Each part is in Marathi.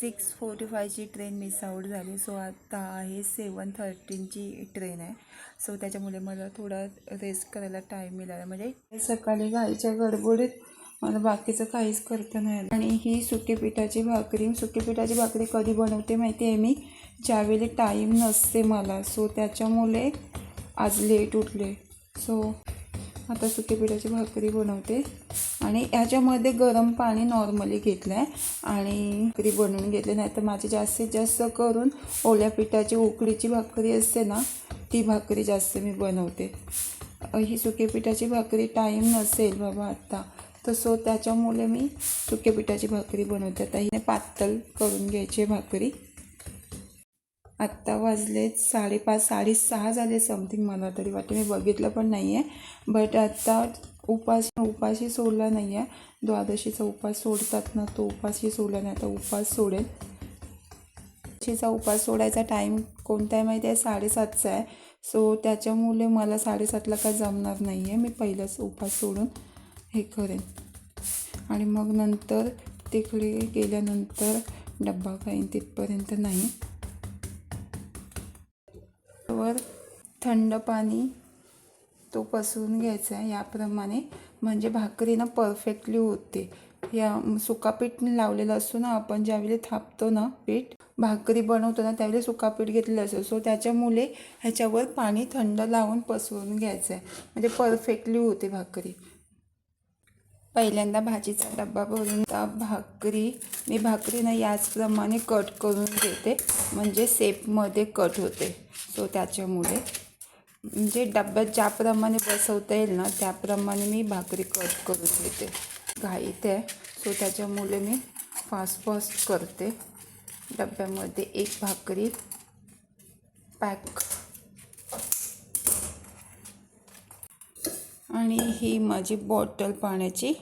सिक्स फोर्टी फायची ट्रेन मिस आऊट झाली. सो आता आहे सेवन थर्टीनची ट्रेन आहे. सो त्याच्यामुळे मला थोडा रेस्ट करायला टाईम मिळाला. म्हणजे सकाळी गाईच्या गडबडीत मला बाकीचं काहीच करता नाही आणि ही सुकी पिठाची भाकरी सुकी पिठाची भाकरी कधी बनवते माहिती आहे मी? ज्यावेळी टाईम नसते मला. सो त्याच्यामुळे आज लेट उठले. सो आता सुकी पिठाची भाकरी बनवते. आणि ह्याच्यामध्ये गरम पाणी नॉर्मली घेतलं आहे आणि भाकरी बनवून घेतली. नाही तर माझी जास्तीत जास्त करून ओल्या पिठाची उकडीची भाकरी असते ना ती भाकरी जास्त मी बनवते. ही सुके पिठाची भाकरी टाईम नसेल बाबा आत्ता तर सो त्याच्यामुळे मी सुक्या पिठाची भाकरी बनवते. आता हिने पातळ करून घ्यायची आहे भाकरी. आत्ता वाजले साडेपाच साडेसहा झाले समथिंग मला तरी वाटते मी बघितलं पण नाही आहे बट आत्ता उपास उपाशी सोडला नाही आहे द्वादशीचा उपास सोडतात ना तो उपाशी सोडला नाही. आता उपास सोडेल. द्वादशीचा उपास सोडायचा टाईम कोणता आहे माहिती आहे साडेसातचा आहे. सो त्याच्यामुळे मला साडेसातला काय जमणार नाही आहे मी पहिलाच उपास सोडून हे करेन. आणि मग नंतर तिकडे गेल्यानंतर डब्बा खाईन तिथपर्यंत नाही. वर थंड पाणी तो पसरून घ्यायचा आहे याप्रमाणे. म्हणजे भाकरी ना परफेक्टली होते या सुकापीठ मी लावलेलं असतो ना आपण ज्यावेळी थापतो ना पीठ भाकरी बनवतो ना त्यावेळी सुकापीठ घेतलेलं असतो. सो त्याच्यामुळे ह्याच्यावर पाणी थंड लावून पसरून घ्यायचं आहे. म्हणजे परफेक्टली होते भाकरी. पहिल्यांदा भाजीचा डब्बा भरून भाकरी मी भाकरी ना याचप्रमाणे कट करून घेते. म्हणजे सेपमध्ये कट होते. सो त्याच्यामुळे. म्हणजे डब्यात ज्याप्रमाणे बसवता येईल ना त्याप्रमाणे मी भाकरी कट करून घेते. घाईत आहे. सो त्याच्यामुळे मी फास्ट फास्ट करते. डब्यामध्ये एक भाकरी पॅक आणि ही माझी बॉटल पाण्याची.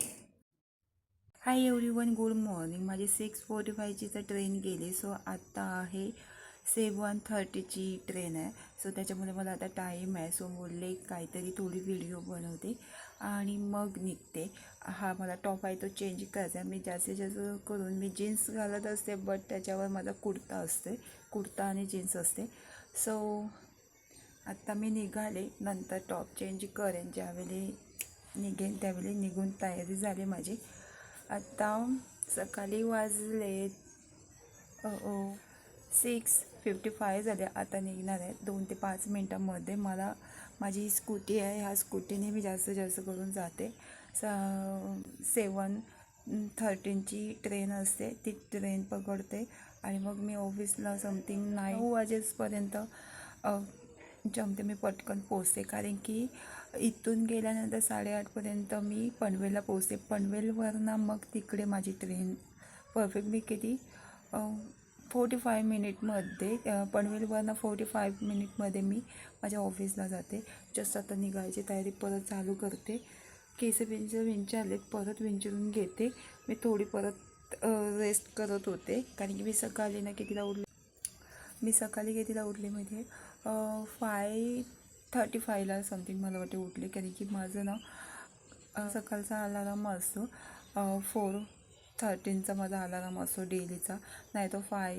Hi everyone good morning माझी सिक्स फोर्टी फायची तर ट्रेन गेली. सो आत्ता आहे सेवन थर्टीची ट्रेन आहे. सो त्याच्यामुळे मला आता टाईम आहे. सो बोलले काहीतरी थोडी व्हिडिओ बनवते आणि मग निघते. हा मला टॉप आहे तो चेंज करायचा आहे. मी जास्तीत जास्त करून मी जीन्स घालत असते बट त्याच्यावर माझा कुर्ता असते. कुर्ता आणि जीन्स असते. सो आत्ता मी निघाले. नंतर टॉप चेंज करेन. ज्यावेळी निघेन त्यावेळी निघून तयारी झाली माझी. आत्ता सकाळी वाजले ओ सिक्स फिफ्टी फाय झाले आता निघणार आहे दोन ते पाच मिनटामध्ये मला माझी स्कूटी आहे. ह्या स्कूटीने मी जास्तीत जास्त करून जाते. स सेवन थर्टीनची ट्रेन असते. ती ट्रेन पकडते. आणि मग मी ऑफिसला समथिंग नऊ वाजेपर्यंत जमते मी पटकन पोचते कारण की इथून गेल्यानंतर साडेआठपर्यंत मी पनवेलला पोचते पनवेलवरनं मग तिकडे माझी ट्रेन परफेक्ट मी किती फोर्टी फाय मिनिटमध्ये पनवेलवरनं फोर्टी फाय मिनिटमध्ये मी माझ्या ऑफिसला जाते. जस्ट आता निघायची तयारी परत चालू करते. केस विंचर विंचारले परत विंचरून घेते. मी थोडी परत रेस्ट करत होते. कारण की मी सकाळी ना कितीला उठले? मी सकाळी कितीला उठले म्हणजे फाय थर्टी फायला समथिंग मला वाटते उठले. कारण की माझं ना सकाळचा अलाराम असतो. फोर थर्टीनचा माझा अलाराम असतो डेलीचा. नाही तो फाय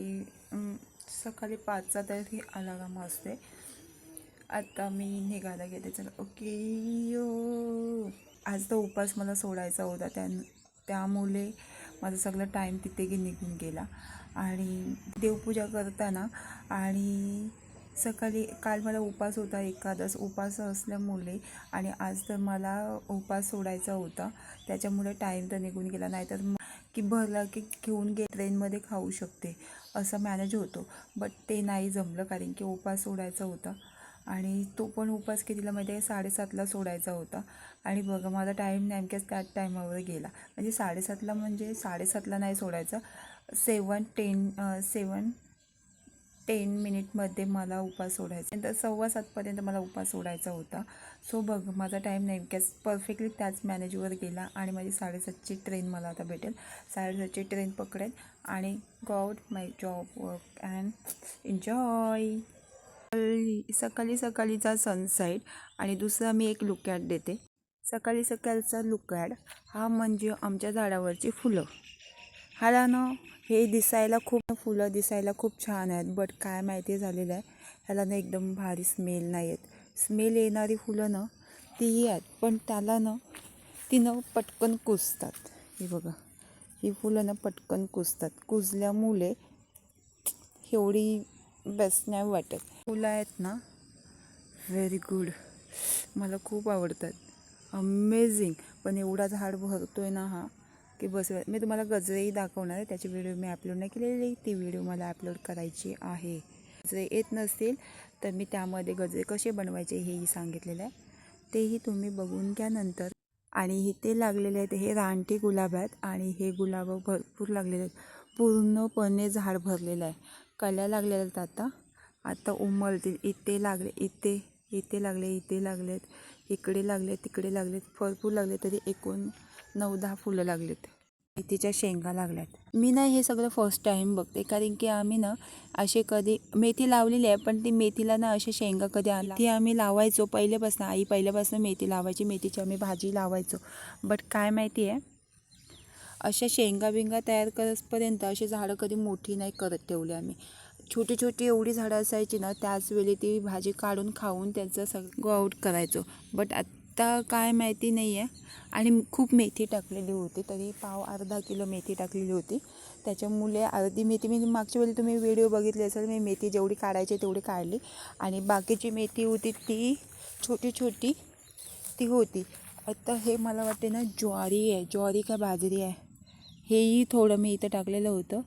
सकाळी पाचचा तरी अलाराम असते. आता मी निघायला गेले चला. Okay yo. आज तो उपास मला सोडायचा होता. त्या त्यामुळे माझा सगळं टाईम तिथे गे निघून गेला. आणि देवपूजा करताना आणि सकाळी काल मला उपास होता एकादस. उपास असल्यामुळे आणि आज तर मला उपास सोडायचा होता. त्याच्यामुळे टाईम तर निघून गेला. नाहीतर की भरला की घेऊन गे ट्रेनमध्ये खाऊ शकते असं मॅनेज होतो. बट ते नाही जमलं कारण की उपास सोडायचा होता. आणि तो पण उपास कितीला माहिती आहे? साडेसातला सोडायचा होता. आणि बघा माझा टाईम नेमक्याच त्याच टायमावर गेला. म्हणजे साडेसातला म्हणजे साडेसातला नाही सोडायचा. सेवन टेन सेवन टेन मिनिटमध्ये मला उपास सोडायचा. नंतर सव्वा सातपर्यंत मला उपास सोडायचा होता. सो बघ माझा टाईम नेमक्याच परफेक्टली त्याच मॅनेजवर गेला आणि माझी साडेसातची ट्रेन मला आता भेटेल. साडेसातची ट्रेन पकडेल आणि go out my job work and enjoy सकाळी सकाळीचा सनसाईट आणि दुसरा मी एक लुक ॲड देते. सकाळी सकाळचा लुक ॲड हा म्हणजे आमच्या झाडावरची फुलं. ह्याला ना हे दिसायला खूप फुलं दिसायला खूप छान आहेत बट काय माहिती झालेलं आहे ह्याला ना एकदम भारी स्मेल नाही आहेत स्मेल येणारी फुलं ना तीही आहेत पण त्याला ना ती ना पटकन कुजतात. हे बघा ही फुलं ना पटकन कुजतात. कुजल्यामुळे एवढी बेस्ट नाही वाटत. फुलं आहेत ना व्हेरी गुड मला खूप आवडतात. अमेझिंग पण एवढा झाड भरतो आहे ना हा की बस मी तुम्हाला गजरेही दाखवणार आहे. त्याची व्हिडिओ मी अपलोड नाही केलेली. ती व्हिडिओ मला अपलोड करायची आहे. गजरे येत नसतील तर मी त्यामध्ये गजरे कसे बनवायचे हेही सांगितलेलं आहे. तेही तुम्ही बघून घ्या नंतर. आणि इथे लागलेले आहेत हे रानटी गुलाब आहेत. आणि हे गुलाब भरपूर लागलेले आहेत. पूर्णपणे झाड भरलेलं आहे. कल्या लागलेल्या आहेत आता. आता उमलतील. इथे लागले इथे इथे लागले इथे लागलेत. इकडे लागले तिकडे लागलेत. भरपूर लागले तरी एकूण नऊ दहा फुलं लागलेत. मेथीच्या शेंगा लागल्यात. मी ना हे सगळं फर्स्ट टाईम बघते. कारण की आम्ही ना असे कधी मेथी लावलेली आहे पण ती मेथीला ना असे शेंगा कधी आला ती आम्ही लावायचो पहिल्यापासून आई पहिल्यापासून मेथी लावायची. मेथीची आम्ही भाजी लावायचो. बट काय माहिती आहे? अशा शेंगा बिंगा तयार करतपर्यंत अशी झाडं कधी मोठी नाही करत ठेवली आम्ही. छोटी छोटी एवढी झाडं असायची ना त्याच वेळी ती भाजी काढून खाऊन त्यांचं सगळं आउट आऊट करायचो. बट आत्ता काय माहिती नाही आहे आणि खूप मेथी टाकलेली होती तरी पाव अर्धा किलो मेथी टाकलेली होती. त्याच्यामुळे अर्धी मेथी मी मागच्या वेळी तुम्ही व्हिडिओ बघितले असेल मी मेथी जेवढी काढायची तेवढी काढली. आणि बाकीची मेथी होती ती छोटी छोटी ती होती. आता हे मला वाटते ना ज्वारी आहे. ज्वारी का बाजरी आहे? हेही थोडं मी इथं टाकलेलं होतं.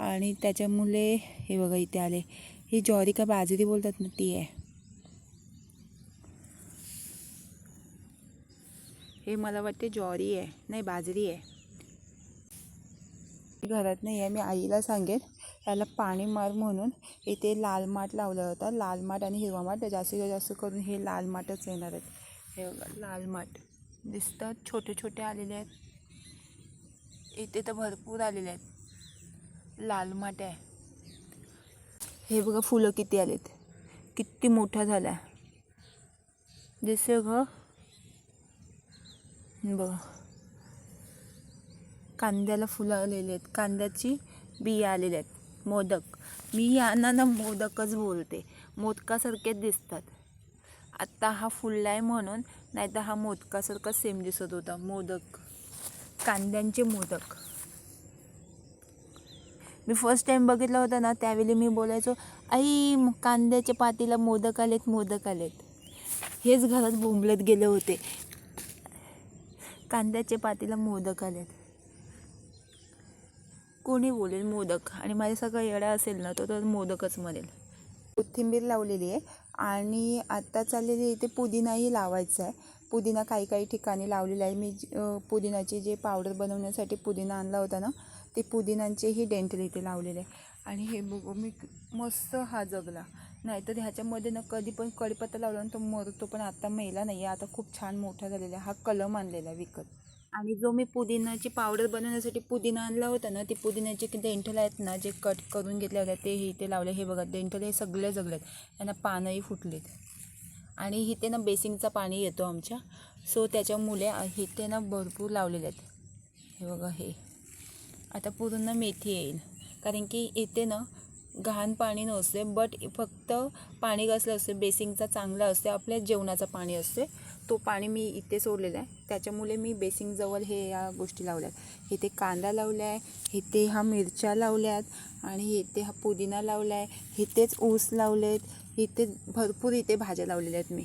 आणि त्याच्यामुळे हे बघा इथे आले. ही ज्वारी का बाजरी बोलतात ना ती आहे. हे मला वाटते ज्वारी आहे नाही बाजरी आहे. घरात नाही आहे मी आईला सांगेन त्याला पाणी मार म्हणून इथे लाल माठ लावला होता. लाल माठ आणि हिरवा माठ जास्तीत जास्त करून हे लाल माठच येणार आहेत. हे बघा लाल माठ. दिसतात छोटे छोटे आलेले आहेत. इथे तर भरपूर आलेले आहेत. लाल माठ आहे. हे बघा फुलं किती आलेत. किती मोठा झाला दिसतं ग बघा. कांद्याला फुलं आलेली आहेत. कांद्याची बिया आलेल्या आहेत. मोदक. मी यांना ना मोदकच बोलते. मोदकासारखेच दिसतात. आत्ता हा फुलला आहे म्हणून नाही तर हा मोदकासारखा सेम दिसत होता. मोदक. कांद्यांचे मोदक. मी फर्स्ट टाईम बघितला होता ना त्यावेळी मी बोलायचो आई कांद्याच्या पातीला मोदक आलेत मोदक आलेत. हेच घरात बोंबलत गेले होते. कांद्याच्या पातीला मोदक आलेत. कोणी बोलेल मोदक? आणि माझ्या सगळं येडा असेल ना तो तर मोदकच म्हणेल. कोथिंबीर लावलेली आहे. आणि आत्ता चाललेली इथे पुदिनाही लावायचा आहे. पुदिना काही काही ठिकाणी लावलेला आहे. मी पुदिनाची जे पावडर बनवण्यासाठी पुदिना आणला होता ना ते पुदिनांचेही डेंटल इथे लावलेले आहे. आणि हे बघू मी मस्त हा जगला. नाहीतर ह्याच्यामध्ये ना कधी पण कडीपत्ता लावला तो मरतो पण आता मेला नाही आहे आता खूप छान मोठा झालेला आहे. हा कलम आणलेला आहे विकत. आणि जो मी पुदिनाची पावडर बनवण्यासाठी पुदिना आणला होता ना ते पुदिन्याचे डेंठल आहेत ना जे कट करून घेतले होते ते इथे लावले. हे बघा डेंठल हे सगळे जगलेत. त्यांना पानंही फुटलेत. आणि इथे ना बेसिंगचं पाणी येतो आमच्या. सो त्याच्यामुळे इथे ना भरपूर लावलेले आहेत. हे बघा हे. आता पूर्ण मेथी येईल. कारण की इथे ना घाण पाणी नसते बट फक्त पाणी कसलं असते बेसिंगचा चांगला असते आपल्या जेवणाचं पाणी असते. तो पाणी मी इथे सोडलेला आहे. त्याच्यामुळे मी बेसिंगजवळ हे या गोष्टी लावल्या आहेत इथे कांदा लावला आहे इथे हा मिरच्या लावल्यात आणि इथे हा पुदिना लावला आहे इथेच ऊस लावलेत इथे भरपूर इथे भाज्या लावलेल्या आहेत मी.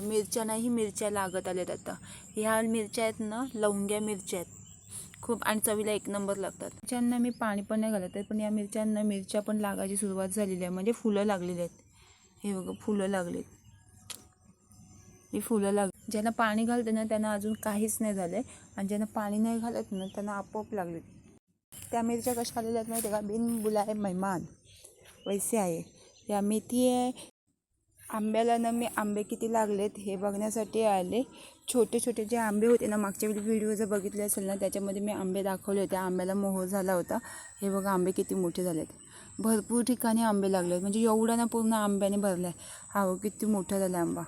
मिरच्या नाही मिरच्या लागत आल्यात आता. ह्या मिरच्या आहेत ना लवंग्या मिरच्या आहेत. खूप आणि चवीला एक नंबर लागतात. मिरच्यांना मी पाणी पण नाही घालत आहे पण या मिरच्यांना मिरच्या पण लागायची सुरुवात झालेली आहे. म्हणजे फुलं लागलेली आहेत. हे बघा फुलं लागलेत. ही फुलं लाग ज्यांना पाणी घालते ना त्यांना अजून काहीच नाही झालं आहे आणि ज्यांना पाणी नाही घालत ना त्यांना आपोआप लागले त्या मिरच्या कशा आलेल्या आहेत माहिती का? बिन आहे मेहमान. वैसे आहे. या मेथी आहे. आंब्याला ना मी आंबे किती लागलेत हे बघण्यासाठी आले. छोटे छोटे जे आंबे होते ना मागच्या वेळी व्हिडिओ जर बघितले असेल ना त्याच्यामध्ये मी आंबे दाखवले होते. आंब्याला मोहर झाला होता. हे बघा आंबे किती मोठे झालेत. भरपूर ठिकाणी आंबे लागले आहेत. म्हणजे एवढा ना पूर्ण आंब्याने भरला आहे हा किती मोठा झाला आंबा.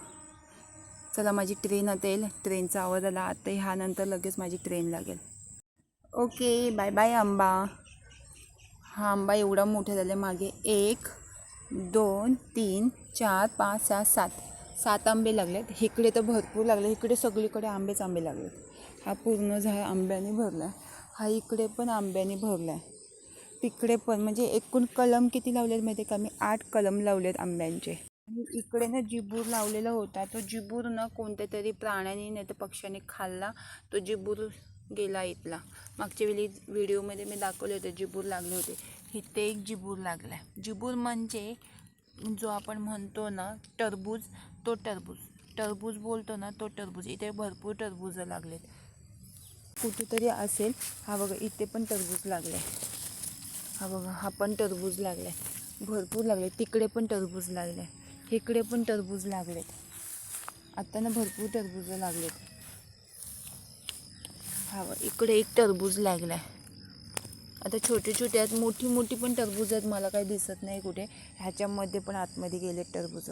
चला माझी ट्रेन आता येईल. ट्रेनचा आवाज आला. आता ह्यानंतर लगेच माझी ट्रेन लागेल. ओके बाय बाय आंबा. हा आंबा एवढा मोठा झाला मागे एक दोन तीन चार पाच सहा सात. सात आंबे लागलेत. इकडे तर भरपूर लागले. इकडे सगळीकडे आंबेच आंबे लागलेत. हा पूर्ण झाड आंब्याने भरला आहे हा इकडे पण आंब्याने भरला आहे तिकडे पण म्हणजे एकूण कलम किती लावलेत माहिती आहे का? मी आठ कलम लावलेत आंब्यांचे. आणि इकडे ना जिबूर लावलेला होता. तो जिबूर ना कोणत्या तरी प्राण्याने नाही तर पक्ष्याने खाल्ला. तो जिबूर गेला इथला. मागच्या वेळी व्हिडिओमध्ये मी दाखवले होते जिबूर लागले होते. इथे एक जिबूर लागला आहे जिबूर म्हणजे जो आपण म्हणतो ना टरबूज तो टरबूज टरबूज बोलतो ना तो टरबूज. इथे भरपूर टरबूज लागलेत. कुठेतरी असेल. हा बघा इथे पण टरबूज लागले हा बघा हा पण टरबूज लागला आहे भरपूर लागले तिकडे पण टरबूज लागले इकडे पण टरबूज लागलेत. आता ना भरपूर टरबूज लागलेत. हा इकडे एक टरबूज लागला आहे आता छोटे छोटे आहेत मोठी मोठी पण टरबूज आहेत. मला काही दिसत नाही कुठे. ह्याच्यामध्ये पण आतमध्ये गेले टरबूज.